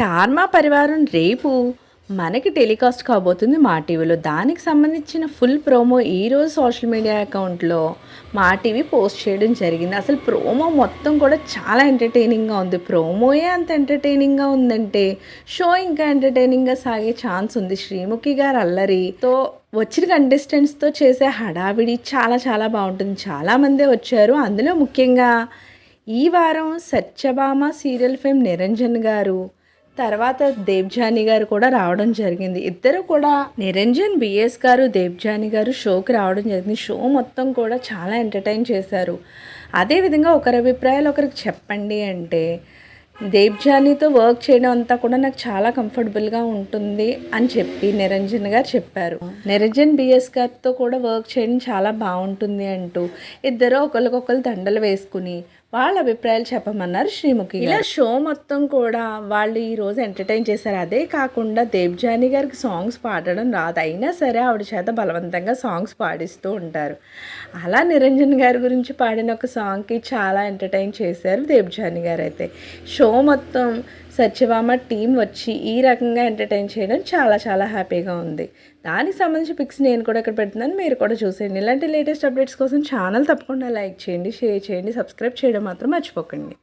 Star మా పరివారం రేపు మనకి టెలికాస్ట్ కాబోతుంది మా టీవీలో. దానికి సంబంధించిన ఫుల్ ప్రోమో ఈరోజు సోషల్ మీడియా అకౌంట్లో మా టీవీ పోస్ట్ చేయడం జరిగింది. అసలు ప్రోమో మొత్తం కూడా చాలా ఎంటర్టైనింగ్గా ఉంది. ప్రోమోయే అంత ఎంటర్టైనింగ్గా ఉందంటే షో ఇంకా ఎంటర్టైనింగ్గా సాగే ఛాన్స్ ఉంది. శ్రీముఖి గారు అల్లరితో వచ్చిన కంటెస్టెంట్స్తో చేసే హడావిడి చాలా చాలా బాగుంటుంది. చాలామందే వచ్చారు. అందులో ముఖ్యంగా ఈ వారం సత్యభామ సీరియల్ ఫేమ్ నిరంజన్ గారు తర్వాత దేవ్జాని గారు కూడా రావడం జరిగింది. ఇద్దరు కూడా నిరంజన్ బిఎస్ గారు దేవ్జాని గారు షోకి రావడం జరిగింది. షో మొత్తం కూడా చాలా ఎంటర్టైన్ చేశారు. అదేవిధంగా ఒకరి అభిప్రాయాలు ఒకరికి చెప్పండి అంటే దేవ్జానీతో వర్క్ చేయడం అంతా కూడా నాకు చాలా కంఫర్టబుల్గా ఉంటుంది అని చెప్పి నిరంజన్ గారు చెప్పారు. నిరంజన్ బిఎస్ గారితో కూడా వర్క్ చేయడం చాలా బాగుంటుంది అంటూ ఇద్దరు ఒకరికొకరు దండలు వేసుకుని వాళ్ళ అభిప్రాయాలు చెప్పమన్నారు శ్రీముఖి ఇలా షో మొత్తం కూడా వాళ్ళు ఈ రోజు ఎంటర్టైన్ చేశారు. అదే కాకుండా దేవ్జాని గారికి సాంగ్స్ పాడడం రాదు. అయినా సరే ఆవిడ చేత బలవంతంగా సాంగ్స్ పాడిస్తూ ఉంటారు. అలా నిరంజన్ గారి గురించి పాడిన ఒక సాంగ్కి చాలా ఎంటర్టైన్ చేశారు దేవ్జాని గారు అయితే షో మొత్తం సత్యభామ టీం వచ్చి ఈ రకంగా ఎంటర్టైన్ చేయడం చాలా చాలా హ్యాపీగా ఉంది. దానికి సంబంధించి పిక్స్ నేను కూడా ఇక్కడ పెడుతున్నాను. మీరు కూడా చూసేయండి. ఇలాంటి లేటెస్ట్ అప్డేట్స్ కోసం ఛానల్ తప్పకుండా లైక్ చేయండి షేర్ చేయండి సబ్స్క్రైబ్ చేయడం మాత్రం మర్చిపోకండి.